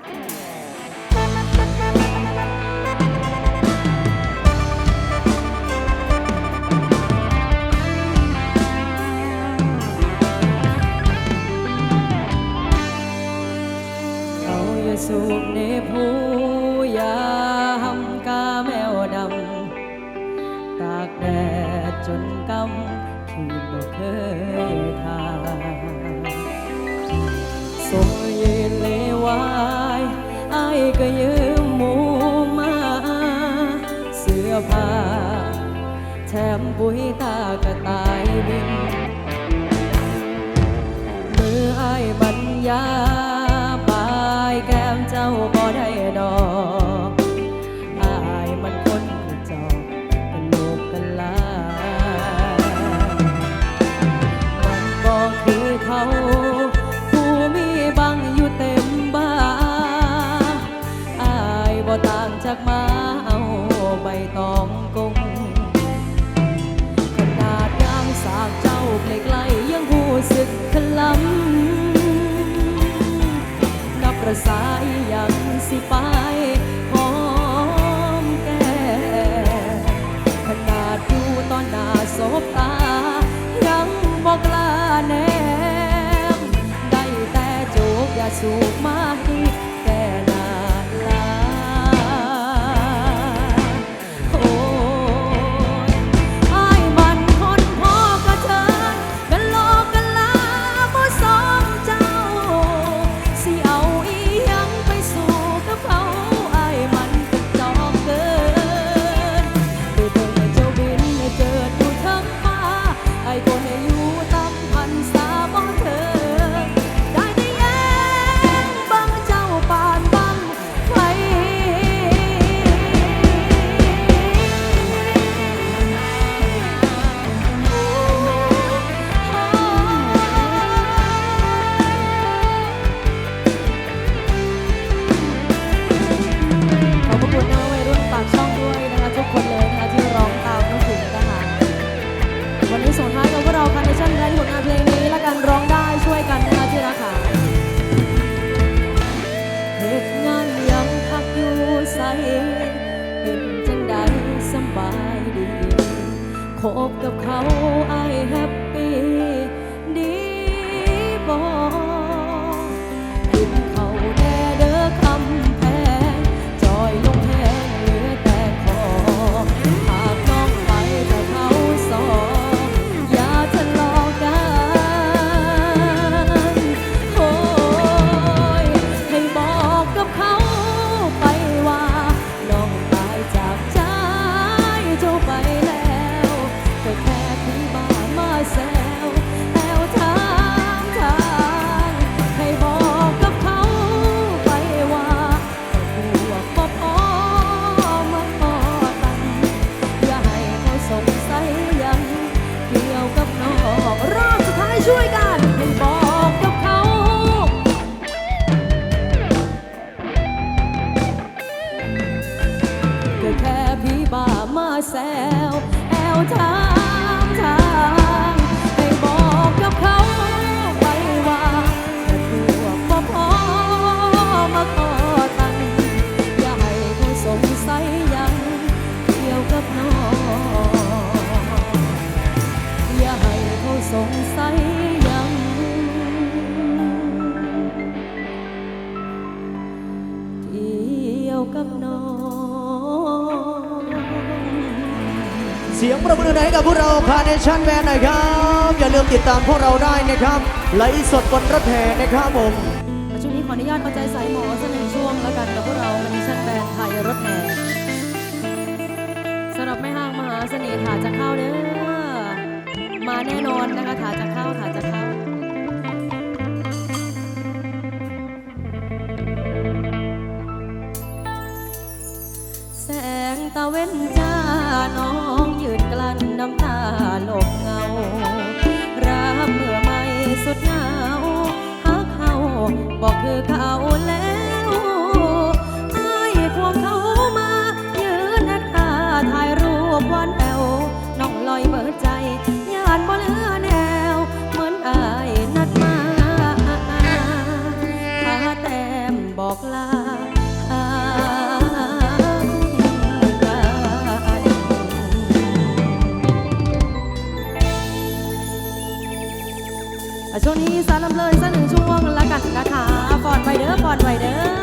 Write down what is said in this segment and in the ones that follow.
Bye. คุยตากระตายบินมืออ้ายบรรยา Oh. อยู่ไหนกับพวกเราคาร์เนชั่นแมนหนะครับ อย่าลืมติดตามพวกเราได้นะครับไลฟ์สดบนรถแห่นะครับผมช่วงนี้ขออนุญาตเอาใจใสาหมอสักหนึ่งช่วงแล้วกันกับพวกเราคาร์เนชั่นแมนถ่ายรถแห่สำหรับแม่ห้างมหาเสน่ห์ถาจะเข้าเด้อมาแน่นอนนะคะถาจะ ช่วงนี้สารลำเลยสักหนึ่งช่วงละกันนะคะฟอดไวเด้อฟอดไวเด้อ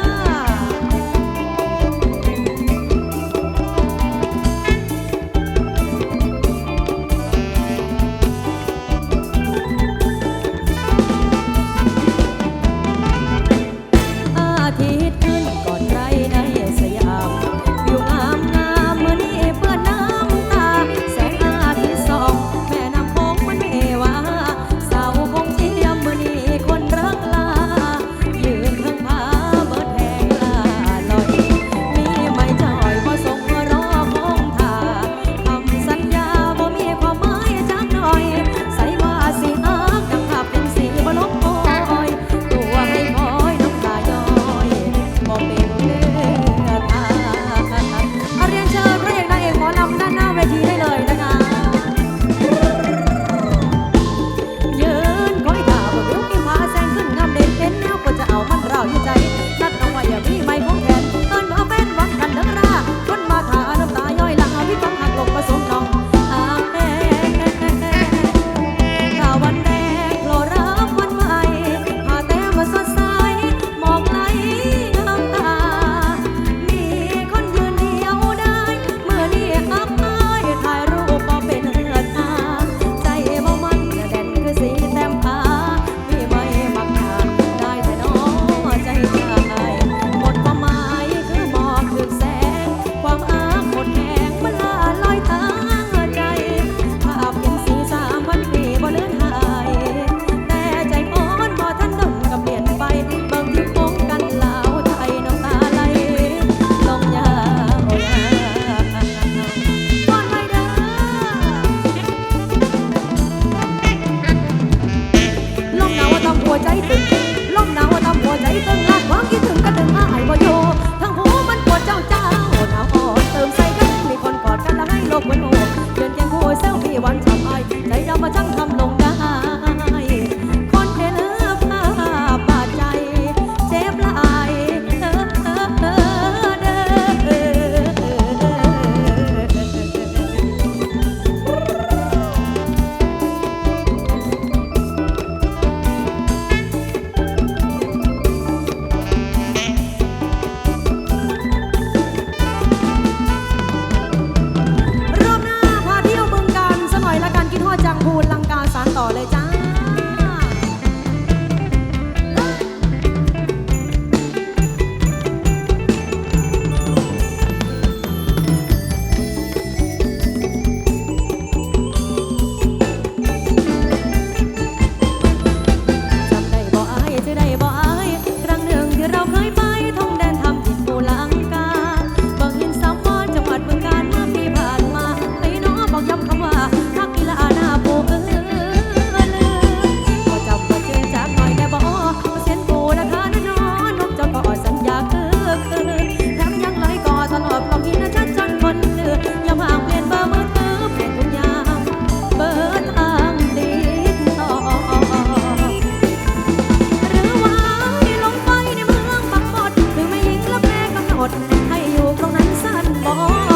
more.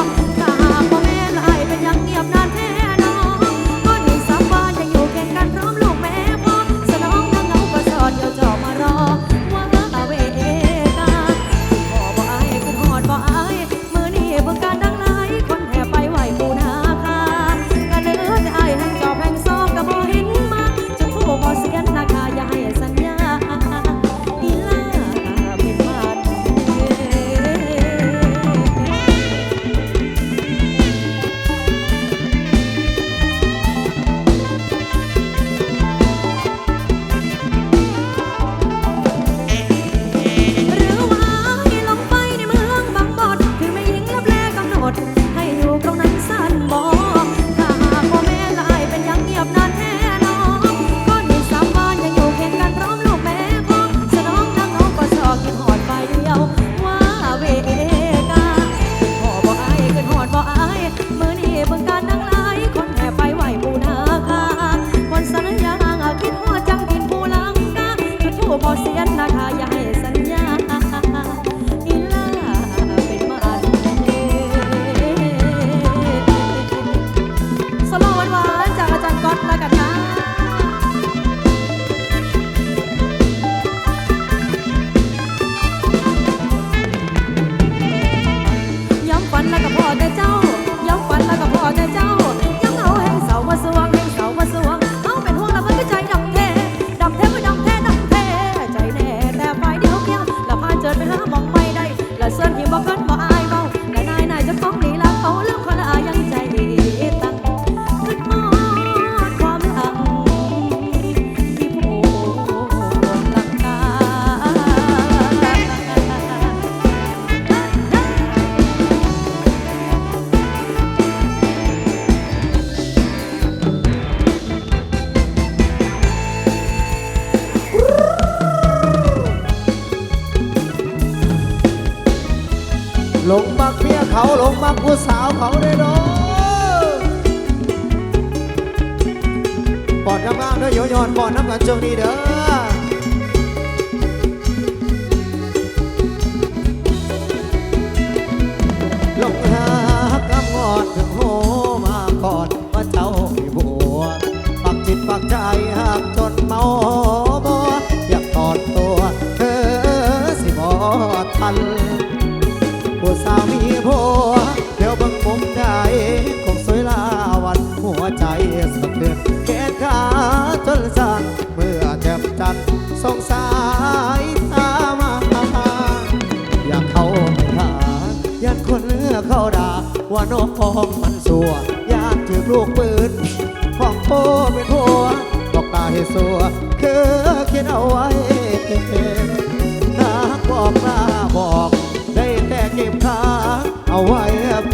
หลงมักเพียเขาหลงมักผู้สาวเขาได้ดอปอดน้ำอ้างเด้อโยยอนปอดน้ำกันจงนี้เด้อลงหากำงอนถึงโหมากอนว่าเจ้าพี่บัวปักจิตปักใจหากจนเมา ขาด่าว่านกของมันสัวอยากถือลูกปืน ของโพเป็นหัวบอกตาให้สัวคือคิดเอาไว้นักบอกลาบอกได้แต่เก็บขาเอาไว้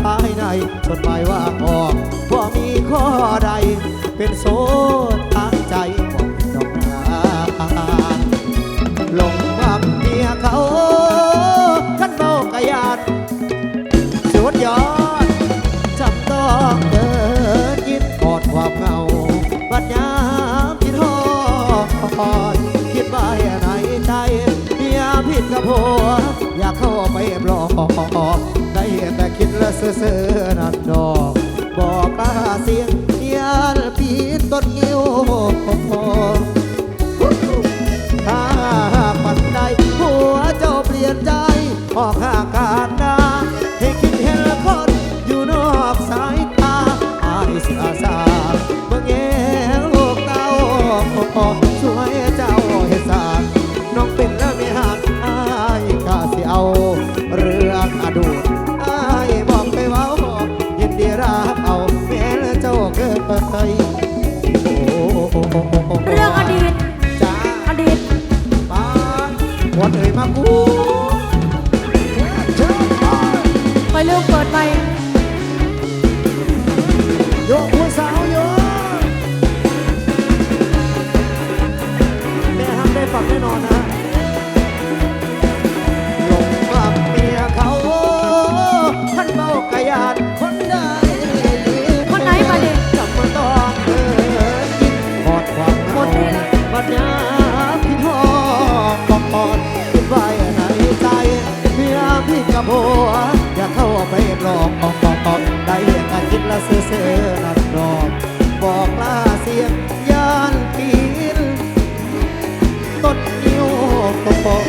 ภายในจดหมายว่าออกว่ามีข้อใดเป็นโซ่ตา essa é วดเอ่ยมากูไปเลือกเปิดไป ซื้อนับดอกบอกลาเสียงยานปีนต้นนิ้วกระปอ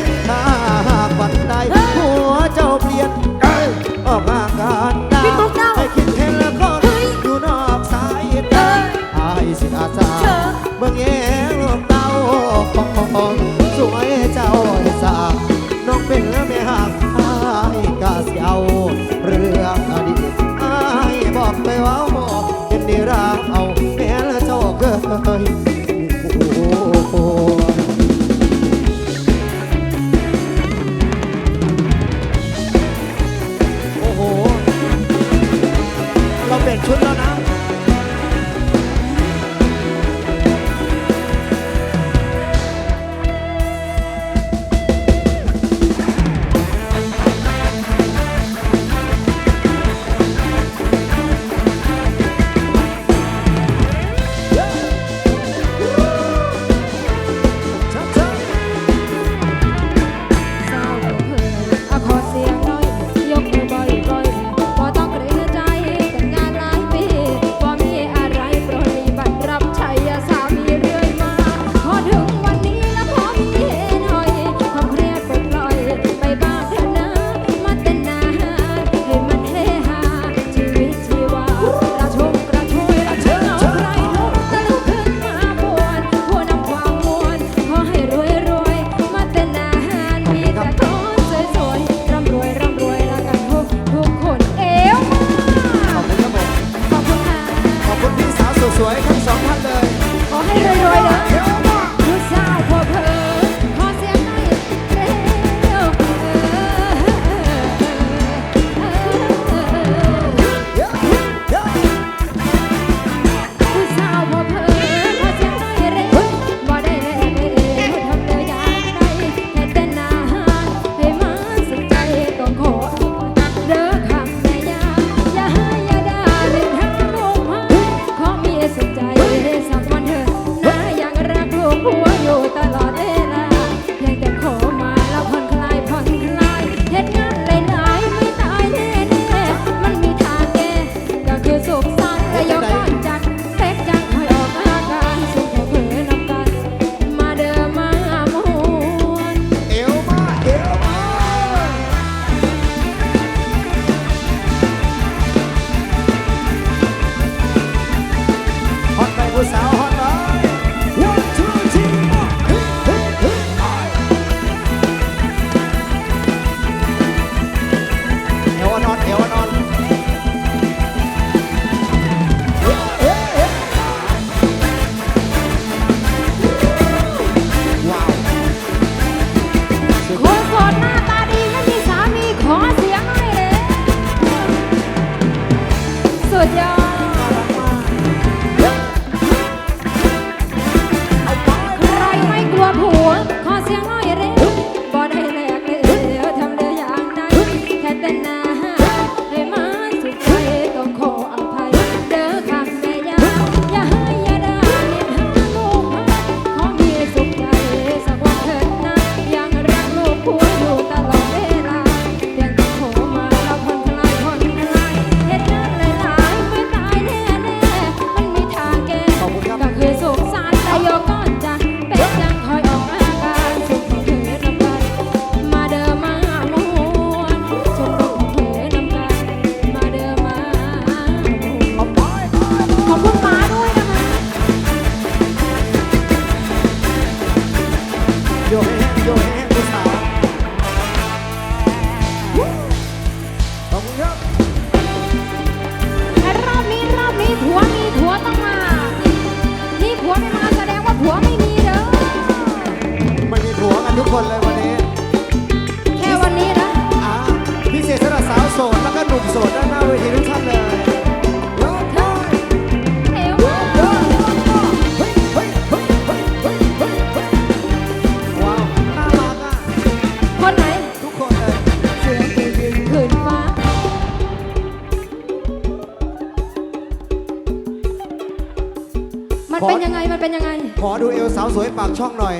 สวยปากช่องหน่อย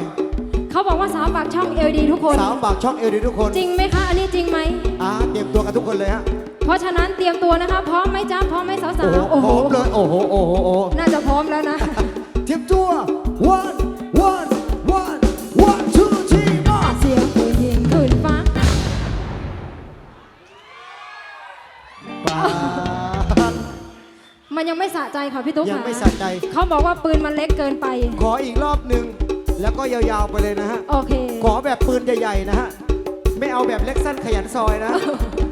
เขาบอกว่าสาวปากช่องเอลดีทุกคน สาวปากช่องเอลดีทุกคนจริงไหมคะ อันนี้จริงไหมอ่าเตรียมตัวกันทุกคนเลยฮะเพราะฉะนั้นเตรียมตัวนะคะ พร้อมไหมจ้าพร้อมไหมสาวสาวโอ้โหเลยโอ้โหโอ้โหโอ้โหน่าจะพร้อมแล้วนะเทียบจั่ว one ันยังไม่สะใจค่ะพี่ตุ๊กยังไม่สะใจ เขาบอกว่าปืนมันเล็กเกินไป ขออีกรอบหนึ่งแล้วก็ยาวๆไปเลยนะฮะ โอเค ขอแบบปืนใหญ่ๆนะฮะ ไม่เอาแบบเล็กสั้นขยันซอยนะ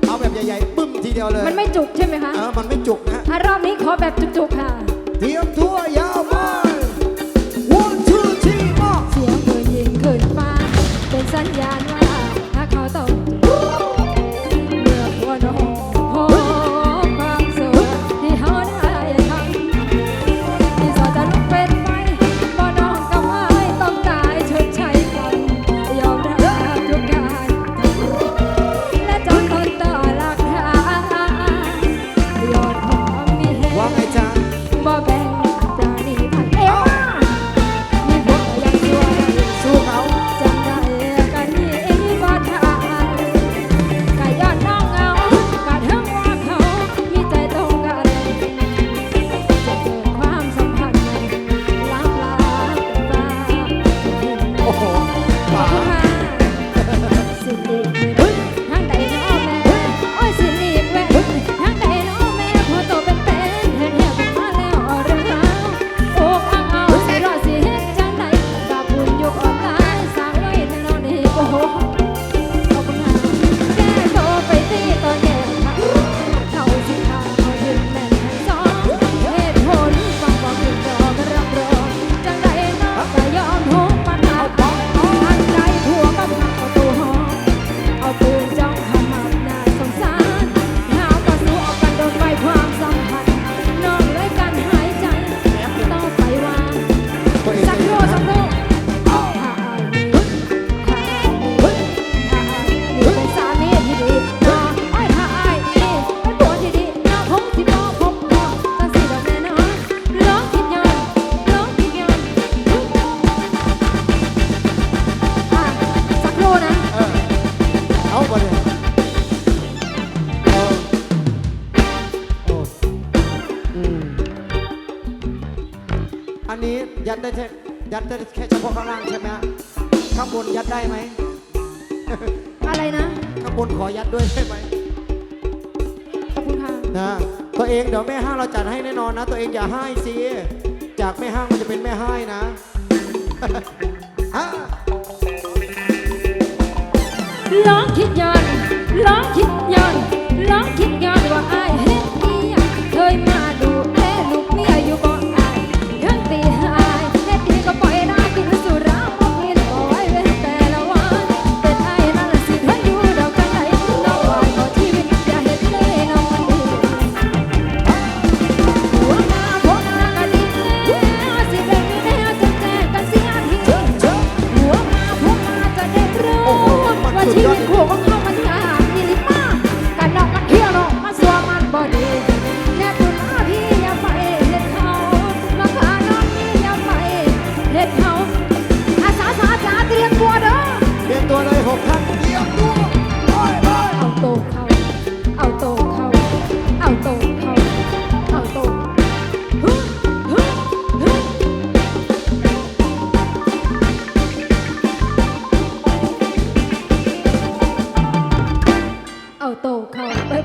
เอาแบบใหญ่ๆปึ้มทีเดียวเลย มันไม่จุกใช่ไหมคะ เออ มันไม่จุกนะอะรอบนี้ขอแบบจุกๆค่ะ เตรียมตัวยาวมา one two three four เสียงปืนยิงขึ้นฟ้าเป็นสัญญาณว่า นี้ยัดได้แค่ยัดได้แค่เฉพาะข้างล่างใช่ไหมฮะข้างบนยัดได้ไหม อะไรนะ ข้างบนขอยัดด้วยใด้ไหมขอบคุณค่ะ นะตัวเองเดี๋ยวแม่ห้างเราจัดให้แน่นอนนะ ตัวเองอย่าให้สิจากแม่ห้างมันจะเป็นแม่ให้นะฮะล้องคิดย้อนล้องคิดย้อนล้องคิดย้อนว่า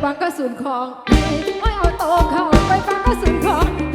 ฟังกระสุนของโอ้ยเอาโตเข้าไปฟังกระสุนของ